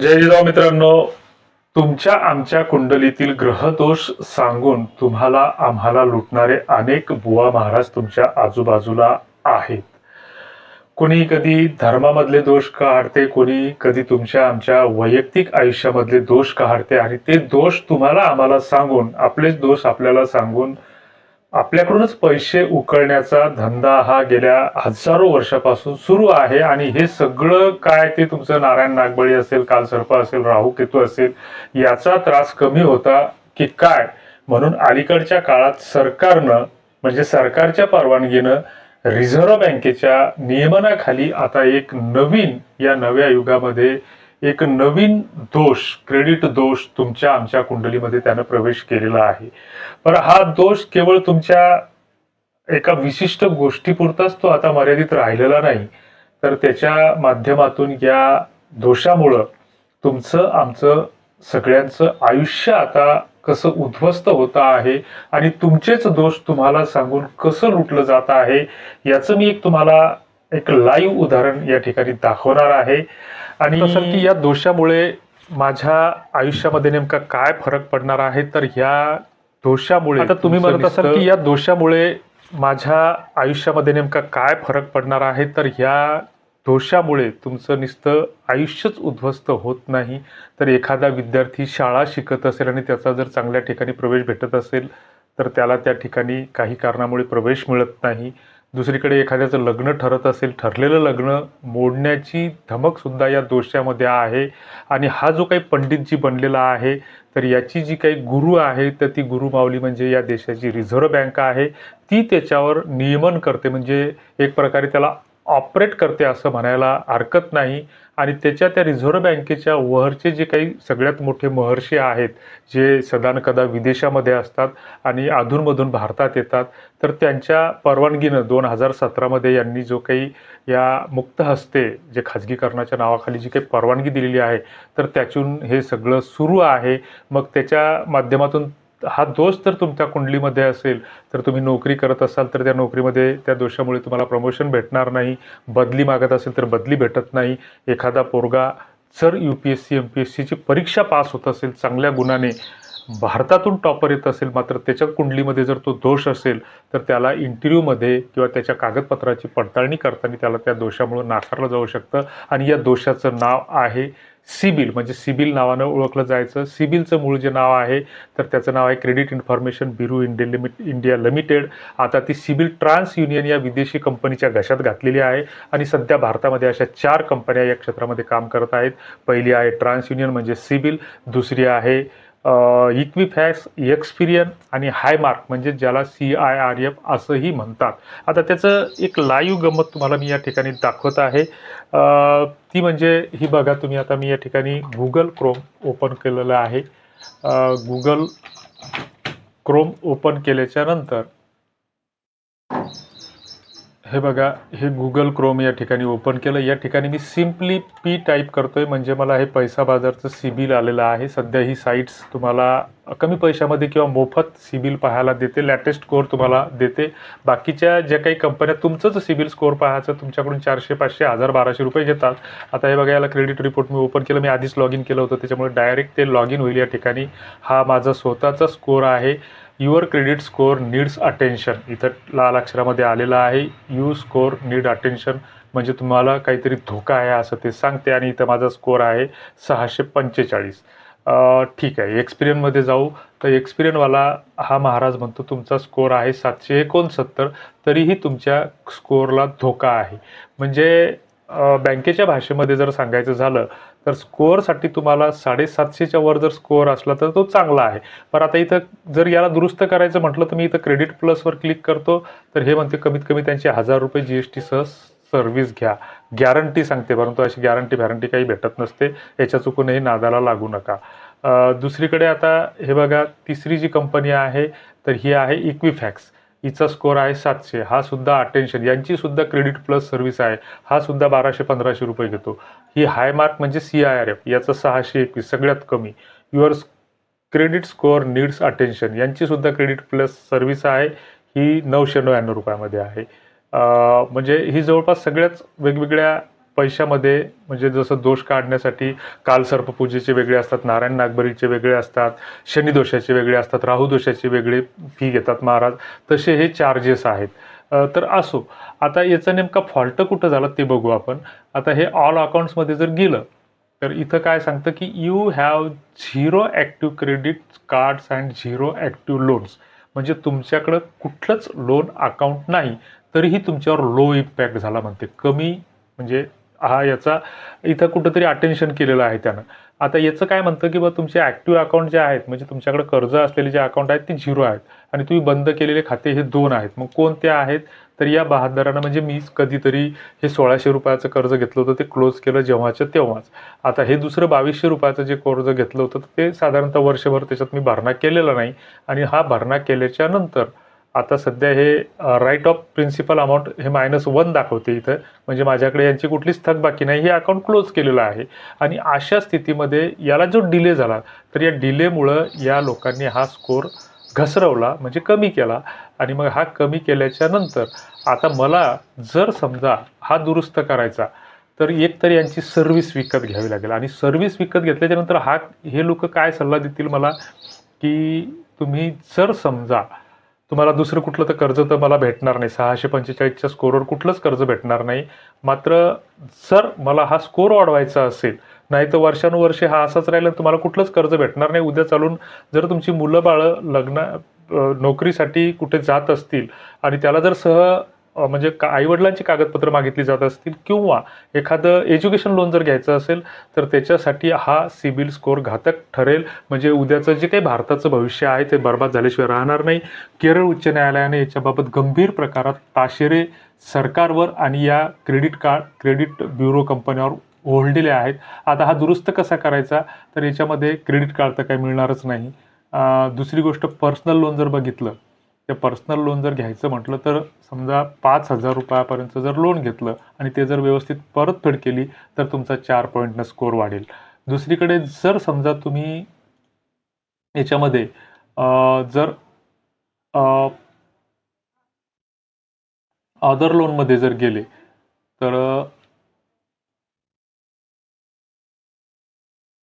जय जिजाऊ मित्रांनो. तुमच्या आमच्या कुंडलीतील ग्रहदोष सांगून तुम्हाला आम्हाला लुटणारे अनेक बुवा महाराज तुमच्या आजूबाजूला आहेत. कुणी कधी धर्मामधले दोष काढते कोणी कधी तुमच्या आमच्या वैयक्तिक आयुष्यामधले दोष काढते आणि ते दोष तुम्हाला आम्हाला सांगून आपलेच दोष आपल्याला सांगून आपल्याकडूनच पैसे उकळण्याचा धंदा हा गेल्या हजारो वर्षापासून सुरू आहे आणि हे सगळं काय ते तुमचं नारायण नागबळी असेल कालसर्प असेल राहू केतू असेल याचा त्रास कमी होता की काय? म्हणून अलीकडच्या काळात सरकारनं म्हणजे सरकारच्या परवानगीनं रिझर्व्ह बँकेच्या नियमनाखाली आता एक नवीन या नव्या युगामध्ये एक नवीन दोष क्रेडिट दोष तुमच्या आमच्या कुंडलीमध्ये त्यानं प्रवेश केलेला आहे. पण हा दोष केवळ तुमच्या एका विशिष्ट गोष्टीपुरताच तो आता मर्यादित राहिलेला नाही. तर त्याच्या माध्यमातून या दोषामुळं तुमचं आमचं सगळ्यांचं आयुष्य आता कसं उद्ध्वस्त होतं आहे आणि तुमचेच दोष तुम्हाला सांगून कसं लुटलं जात आहे याचं मी एक तुम्हाला एक लाईव्ह उदाहरण या ठिकाणी दाखवणार आहे. आणि असेल की या दोषामुळे माझ्या आयुष्यामध्ये नेमका काय फरक पडणार आहे? तर या दोषामुळे आता तुम्ही म्हणत असाल की या दोषामुळे माझ्या आयुष्यामध्ये नेमका काय फरक पडणार आहे? तर या दोषामुळे तुमचं नुसतं आयुष्यच उद्ध्वस्त होत नाही. तर एखादा विद्यार्थी शाळा शिकत असेल आणि त्याचा जर चांगल्या ठिकाणी प्रवेश भेटत असेल तर त्याला त्या ठिकाणी काही कारणामुळे प्रवेश मिळत नाही. दुसरीकडे एखाद्याचं लग्न ठरत असेल ठरलेलं लग्न मोडण्याची धमकसुद्धा या दोषामध्ये आहे. आणि हा जो काही पंडितजी बनलेला आहे तर याची जी काही गुरु आहे तर ती गुरु माऊली म्हणजे या देशाची रिझर्व्ह बँक आहे. ती त्याच्यावर नियमन करते म्हणजे एक प्रकारे त्याला ऑपरेट करते असं म्हणायला हरकत नाही. आणि त्याच्या त्या रिझर्व्ह बँकेच्या वरचे जे काही सगळ्यात मोठे महर्षी आहेत जे सदानकदा विदेशामध्ये असतात आणि अधूनमधून भारतात येतात तर त्यांच्या परवानगीनं दोन हजार सतरामध्ये यांनी जो काही या मुक्त हस्ते जे खाजगीकरणाच्या नावाखाली जी काही परवानगी दिलेली आहे तर त्यातून हे सगळं सुरू आहे. मग त्याच्या माध्यमातून हा दोष जर तुमच्या कुंडलीमध्ये असेल तर तुम्ही नोकरी करत असाल तर त्या नोकरीमध्ये त्या दोषामुळे तुम्हाला प्रमोशन भेटणार नाही. बदली मागत असेल तर बदली भेटत नाही. एखादा पोरगा जर U P S C M P S सीची परीक्षा पास होत असेल चांगल्या गुणाने भारतातून टॉपर येत असेल मात्र त्याच्या कुंडलीमध्ये जर तो दोष असेल तर त्याला इंटरव्ह्यूमध्ये किंवा त्याच्या कागदपत्राची पडताळणी करताना त्याला त्या दोषामुळं नाकारलं जाऊ शकतं. आणि या दोषाचं नाव आहे सिबिल म्हणजे सिबिल नावानं ओळखलं जायचं. सिबिलचं मूळ जे नाव आहे तर त्याचं नाव आहे credit information bureau India limit India limited. आता ती सिबिल ट्रान्स युनियन या विदेशी कंपनीच्या घशात घातलेली आहे आणि सध्या भारतामध्ये अशा चार कंपन्या या क्षेत्रामध्ये काम करत आहेत. पहिली आहे ट्रान्स युनियन म्हणजे सिबिल. दुसरी आहे इक्विफॅक्स एक्सपिरियन आणि हायमार्क म्हणजे ज्याला सी आय आर एफ असंही म्हणतात. आता त्याचं एक लाईव्ह गंमत तुम्हाला मी या ठिकाणी दाखवत आहे. ती म्हणजे ही बघा तुम्ही आता मी या ठिकाणी गुगल क्रोम ओपन केलेलं आहे. गुगल क्रोम ओपन केल्याच्यानंतर हे बघा हे गुगल क्रोम या ठिकाणी ओपन केलं. या ठिकाणी मी सिम्पली पी टाईप करतोय. म्हणजे मला हे पैसा बाजारचं सिबिल आलेलं आहे. सध्या ही साईट्स तुम्हाला कमी पैशामध्ये किंवा मोफत सिबिल पाहायला देते. लॅटेस्ट स्कोअर तुम्हाला देते. बाकीच्या ज्या काही कंपन्या तुमचंच सिबिल स्कोअर पाहायचं तुमच्याकडून चारशे पाचशे हजार बाराशे रुपये घेतात. आता हे बघा याला क्रेडिट रिपोर्ट मी ओपन केलं. मी आधीच लॉग इन केलं होतं. त्याच्यामुळे डायरेक्ट ते लॉग इन होईल या ठिकाणी. हा माझा स्वतःचा स्कोअर आहे. Your credit score needs attention. इथं लाल अक्षरामध्ये आलेलं आहे यू स्कोअर नीड अटेन्शन. म्हणजे तुम्हाला काहीतरी धोका आहे असं ते सांगते आणि इथं माझा स्कोअर आहे सहाशे पंचेचाळीस. ठीक आहे एक्सपिरियनमध्ये जाऊ. तर एक्सपिरियनवाला हा महाराज म्हणतो तुमचा स्कोअर आहे सातशे एकोणसत्तर तरीही तुमच्या स्कोअरला धोका आहे. म्हणजे बँकेच्या भाषेमध्ये जर सांगायचं झालं तर स्कोअरसाठी तुम्हाला साडेसातशेच्या वर जर स्कोअर असला तर तो चांगला आहे. पण आता इथं जर याला दुरुस्त करायचं म्हटलं तर मी इथं क्रेडिट प्लसवर क्लिक करतो. तर हे म्हणते कमीत कमी त्यांचे हजार रुपये जी एस टी सह सर्व्हिस घ्या. गॅरंटी सांगते परंतु अशी गॅरंटी व्हॅरंटी काही भेटत नसते. याच्या चुकूनही नादाला लागू नका. दुसरीकडे आता हे बघा तिसरी जी कंपनी आहे तर ही आहे इक्विफॅक्स हिचा स्कोअर आहे सातशे. हा सुद्धा अटेन्शन यांची सुद्धा क्रेडिट प्लस सर्व्हिस आहे. हा सुद्धा बाराशे पंधराशे रुपये घेतो. ही हायमार्क म्हणजे सी आय आर एफ याचं सहाशे एकवीस सगळ्यात कमी. Your credit score needs attention यांची सुद्धा क्रेडिट प्लस सर्व्हिस आहे. ही नऊशे नव्याण्णव रुपयामध्ये आहे. म्हणजे ही जवळपास सगळ्याच वेगवेगळ्या पैशामध्ये म्हणजे जसं दोष काढण्यासाठी काल सर्पपूजेचे वेगळे असतात नारायण नागबरीचे वेगळे असतात शनिदोषाचे वेगळे असतात राहुदोषाचे वेगळे फी घेतात महाराज तसे हे चार्जेस आहेत. तर असो आता याचा नेमका फॉल्ट कुठं झाला ते बघू आपण. आता हे ऑल अकाउंट्समध्ये जर गेलं तर इथं काय सांगतं की you have zero active credit cards and zero active loans म्हणजे तुमच्याकडं कुठलंच लोन अकाउंट नाही तरीही तुमच्यावर लो इम्पॅक्ट झाला म्हणते. कमी म्हणजे हा याचा इथं कुठंतरी अटेन्शन केलेलं आहे त्यानं. आता याचं काय म्हणतं की बा तुमचे ॲक्टिव्ह अकाउंट जे आहेत म्हणजे तुमच्याकडे कर्ज असलेले जे अकाउंट आहेत ते झिरो आहेत. आणि तुम्ही बंद केलेले खाते हे दोन आहेत. मग कोणते आहेत? तर या बहादरानं म्हणजे मी कधीतरी हे सोळाशे रुपयाचं कर्ज घेतलं होतं ते क्लोज केलं जेव्हाच्या तेव्हाच. आता हे दुसरं बावीसशे रुपयाचं जे कर्ज घेतलं होतं ते साधारणतः वर्षभर त्याच्यात मी भरणा केलेला नाही. आणि हा भरणा केल्याच्यानंतर आता सध्या हे राईट ऑफ प्रिन्सिपल अमाऊंट हे मायनस वन दाखवते इथं. म्हणजे माझ्याकडे यांची कुठलीच थकबाकी नाही. हे अकाउंट क्लोज केलेलं आहे. आणि अशा स्थितीमध्ये याला जो डिले झाला तर या डिलेमुळं या लोकांनी हा स्कोर घसरवला म्हणजे कमी केला. आणि मग हा कमी केल्याच्यानंतर आता मला जर समजा हा दुरुस्त करायचा तर एक तर यांची सर्व्हिस विकत घ्यावी लागेल. आणि सर्व्हिस विकत घेतल्याच्यानंतर हा हे लोक काय सल्ला देतील मला? की तुम्ही जर समजा तुम्हाला दुसरं कुठलं तर कर्ज तर मला भेटणार नाही. सहाशे पंचेचाळीसच्या स्कोरवर कुठलंच कर्ज भेटणार नाही. मात्र जर मला हा स्कोर वाढवायचा असेल नाही तर वर्षानुवर्षे हा असाच राहिला तुम्हाला कुठलंच कर्ज भेटणार नाही. उद्या चालून जर तुमची मुलं बाळं लग्न नोकरीसाठी कुठे जात असतील आणि त्याला जर सह म्हणजे का आईवडिलांची कागदपत्र मागितली जात असतील किंवा एखादं एज्युकेशन लोन जर घ्यायचं असेल तर त्याच्यासाठी हा सिबिल स्कोर घातक ठरेल. म्हणजे उद्याचं जे काही भारताचं भविष्य आहे ते बर्बाद झाल्याशिवाय राहणार नाही. केरळ उच्च न्यायालयाने याच्याबाबत गंभीर प्रकारात ताशेरे सरकारवर आणि या क्रेडिट कार्ड क्रेडिट ब्युरो कंपन्यावर ओढलेले आहेत. आता हा दुरुस्त कसा करायचा? तर याच्यामध्ये क्रेडिट कार्ड तर काही मिळणारच नाही. दुसरी गोष्ट पर्सनल लोन जर बघितलं ते पर्सनल लोन जर घ्यायचं म्हटलं तर समजा पाच हजार रुपयापर्यंत जर लोन घेतलं आणि ते जर व्यवस्थित परतफेड केली तर तुमचा चार पॉईंटनं स्कोर वाढेल. दुसरीकडे जर समजा तुम्ही याच्यामध्ये जर अदर लोनमध्ये जर गेले तर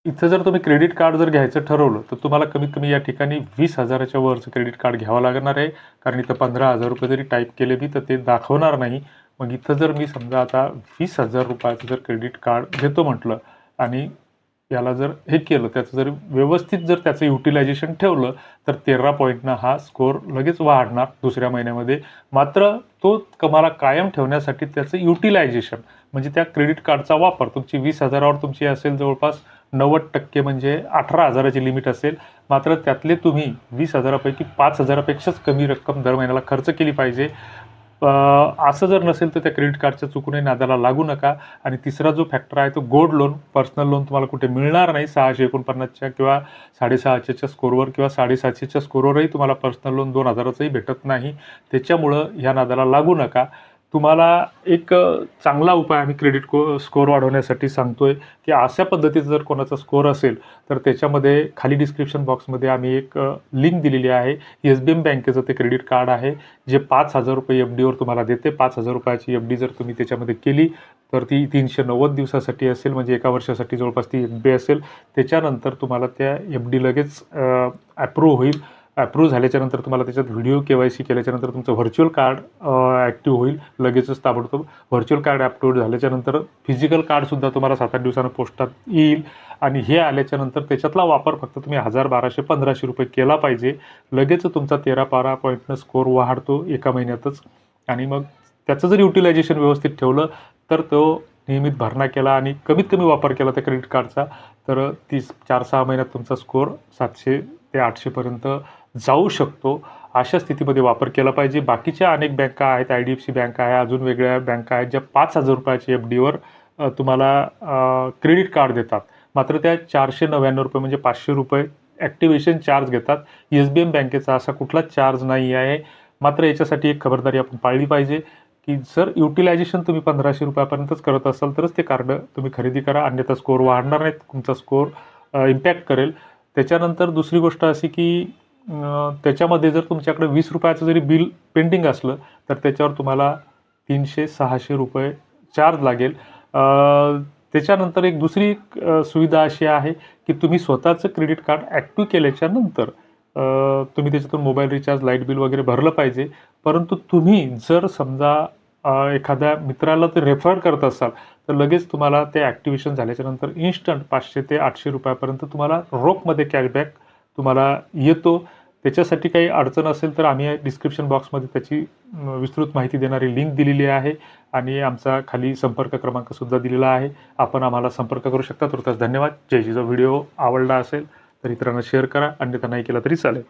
इथं जर तुम्ही क्रेडिट कार्ड जर घ्यायचं ठरवलं तर तुम्हाला कमीत कमी या ठिकाणी वीस हजाराच्या वरचं क्रेडिट कार्ड घ्यावं लागणार आहे. कारण इथं पंधरा हजार रुपये जरी टाईप केले मी तर ते दाखवणार नाही. मग इथं जर मी समजा आता वीस हजार रुपयाचं जर क्रेडिट कार्ड घेतो म्हटलं आणि याला जर हे केलं त्याचं जर व्यवस्थित जर त्याचं युटिलायझेशन ठेवलं तर तेरा पॉईंटनं हा स्कोर लगेच वाढणार दुसऱ्या महिन्यामध्ये. मात्र तो कमाला कायम ठेवण्यासाठी त्याचं युटिलायझेशन म्हणजे त्या क्रेडिट कार्डचा वापर तुमची वीस हजारावर तुमची असेल जवळपास नव्वद टक्के म्हणजे अठरा हजाराची लिमिट असेल. मात्र त्यातले तुम्ही वीस हजारापैकी पाच हजारापेक्षाच कमी रक्कम दर महिन्याला खर्च केली पाहिजे. असं जर नसेल तर त्या क्रेडिट कार्डच्या चुकूनही नादाला लागू नका. आणि तिसरा जो फॅक्टर आहे तो गोल्ड लोन. पर्सनल लोन तुम्हाला कुठे मिळणार नाही. सहाशे एकोणपन्नासच्या किंवा साडेसहाशेच्या स्कोरवर किंवा साडेसातशेच्या स्कोरवरही तुम्हाला पर्सनल लोन दोन हजाराचंही भेटत नाही. त्याच्यामुळं ह्या नादाला लागू नका. तुम्हाला एक चांगला उपाय आम्ही क्रेडिट को स्कोअर वाढवण्यासाठी सांगतोय की अशा पद्धतीचा जर कोणाचा स्कोअर असेल तर त्याच्यामध्ये खाली डिस्क्रिप्शन बॉक्समध्ये आम्ही एक लिंक दिलेली आहे. एस बी एम बँकेचं ते क्रेडिट कार्ड आहे जे पाच हजार रुपये एफ डीवर तुम्हाला देते. पाच हजार रुपयाची एफ डी जर तुम्ही त्याच्यामध्ये केली तर ती तीनशे नव्वद दिवसासाठी असेल म्हणजे एका वर्षासाठी जवळपास ती एफ बी असेल. त्याच्यानंतर तुम्हाला त्या एफ डी लगेच ॲप्रूव्ह होईल. ॲप्रूव्ह झाल्याच्यानंतर तुम्हाला त्याच्यात व्हिडिओ के वाय सी केल्याच्यानंतर तुमचं व्हर्च्युअल कार्ड ॲक्टिव्ह होईल. लगेचच ताबडतोब व्हर्च्युअल कार्ड ॲप्रूव्ह झाल्याच्यानंतर फिजिकल कार्डसुद्धा तुम्हाला सात आठ दिवसानं पोस्टात येईल. आणि हे आल्याच्यानंतर त्याच्यातला वापर फक्त तुम्ही हजार बाराशे पंधराशे रुपये केला पाहिजे. लगेच तुमचा तेरा बारा पॉईंटनं स्कोर वाढतो एका महिन्यातच. आणि मग त्याचं जर युटिलायझेशन व्यवस्थित ठेवलं तर तो नियमित भरणा केला आणि कमीत कमी वापर केला त्या क्रेडिट कार्डचा तर तीस चार सहा महिन्यात तुमचा स्कोअर सातशे ते आठशेपर्यंत जाऊ शकतो अशा स्थितीमध्ये वापर केला पाहिजे. बाकीच्या अनेक बँका आहेत I D F C bank आहे अजून वेगळ्या बँका आहेत ज्या पाच हजार रुपयाची एफ डीवर तुम्हाला क्रेडिट कार्ड देतात. मात्र त्या चारशे नव्याण्णव रुपये म्हणजे पाचशे रुपये ॲक्टिवेशन चार्ज घेतात. एस बी एम बँकेचा असा कुठलाच चार्ज नाही आहे. मात्र याच्यासाठी एक खबरदारी आपण पाळली पाहिजे की जर युटिलायझेशन तुम्ही पंधराशे रुपयापर्यंतच करत असाल तरच ते कार्ड तुम्ही खरेदी करा. अन्यथा स्कोअर वाढणार नाहीत. तुमचा स्कोअर इम्पॅक्ट करेल. त्याच्यानंतर दुसरी गोष्ट अशी की त्याच्यामध्ये जर तुमच्याकडे वीस रुपयाचं जरी बिल पेंडिंग असलं तर त्याच्यावर तुम्हाला तीनशे सहाशे रुपये चार्ज लागेल. त्याच्यानंतर एक दुसरी अ, सुविधा अशी आहे की तुम्ही स्वतःचं क्रेडिट कार्ड ॲक्टिव्ह केल्याच्यानंतर तुम्ही त्याच्यातून मोबाईल रिचार्ज लाइट बिल वगैरे भरलं पाहिजे. परंतु तुम्ही जर समजा एखाद्या मित्राला ते रेफर करत असाल तर लगेच तुम्हाला ते ॲक्टिवेशन झाल्याच्यानंतर इन्स्टंट पाचशे ते आठशे रुपयापर्यंत तुम्हाला रोखमध्ये कॅशबॅक तुम्हाला येतो. त्याच्यासाठी काही अडचण असेल तर आम्ही डिस्क्रिप्शन बॉक्समध्ये त्याची विस्तृत माहिती देणारी लिंक दिलेली आहे आणि आमचा खाली संपर्क क्रमांकसुद्धा दिलेला आहे. आपण आम्हाला संपर्क करू शकता. तुर्तास धन्यवाद. जय जिजा व्हिडिओ आवडला असेल तर इतरांना शेअर करा. अन्यथा नाही केला तरी चालेल.